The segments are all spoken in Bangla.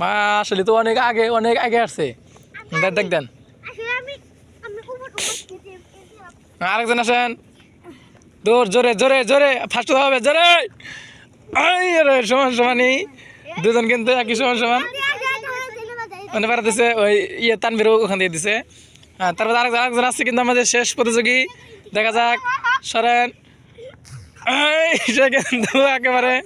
মা আসলে তো অনেক আগে অনেক আগে আসছে। দেখ দেন। আরেকজন আসেন। দৌড় জোরে জোরে জোরে ফার্স্ট হবে জোরে। সমান সমানই দুজন কিন্তু একই সমান সমান। মানে পারাতেছে ওই ইয়ে তানবিরও ওখান দিয়ে দিছে। হ্যাঁ তারপর আরেকজন আরেকজন আসছে কিন্তু আমাদের শেষ প্রতিযোগী। দেখা যাক সরেন। সে কিন্তু একেবারে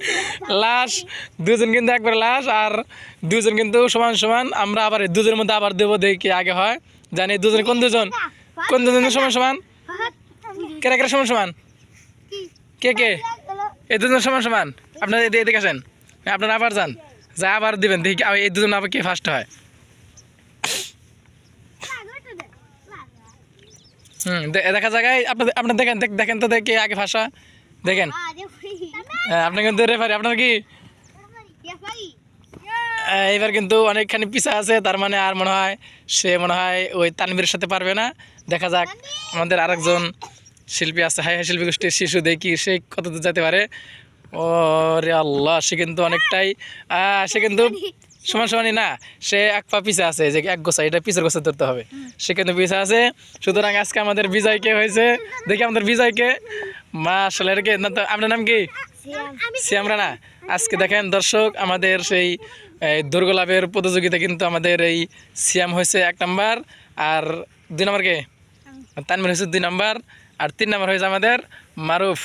লাশ, দুজন কিন্তু একবারে লাশ আর দুজন কিন্তু সমান সমান, আমরা আবার দুজনের মধ্যে আবার দেবো দেখি আগে হয়। জানি দুজন কোন দুজন? কোন দুজন সমান সমান? কেরা কেরা সমান সমান? কে কে? এই দুজন সমান সমান? আপনারা এদিকে আসেন। আপনারা আবার যান। যা আবার দিবেন, দেখি এই দুজন আবার কে ফার্স্ট হয়। হুম দেখা জায়গায় আপনাদের আপনার দেখেন, দেখ- দেখেন তো দেখে আগে ভাষা দেখেন। হ্যাঁ, আপনি কিন্তু রেফারি আপনার কি? এবার কিন্তু অনেকখানি পিছা আছে তার মানে আর মনে হয় সে মনে হয় ওই তানবীরের সাথে পারবে না। দেখা যাক আমাদের আরেকজন শিল্পী আছে। হাই হাই শিল্পী গোষ্ঠীর শিশু দেখি সে কত দূর যেতে পারে। ও রে আল্লাহ সে কিন্তু অনেকটাই সে কিন্তু সমান সমানই না সে এক পা পিছে আছে যে এক গোছা এটা পিছের গোছা ধরতে হবে। সে কিন্তু পিছে আছে। সুতরাং আজকে আমাদের বিজয় কে হয়েছে দেখি আমাদের বিজয়কে মা আসলে এটা কে? না তো আপনার নাম কি? শ্যামরা রানা। আজকে দেখেন দর্শক আমাদের সেই এই, দুর্গলাভের প্রতিযোগিতা কিন্তু আমাদের এই সিয়াম হয়েছে এক নাম্বার আর দুই নাম্বার কে? তানমির হয়েছে দুই নাম্বার আর তিন নাম্বার হয়েছে আমাদের মারুফ।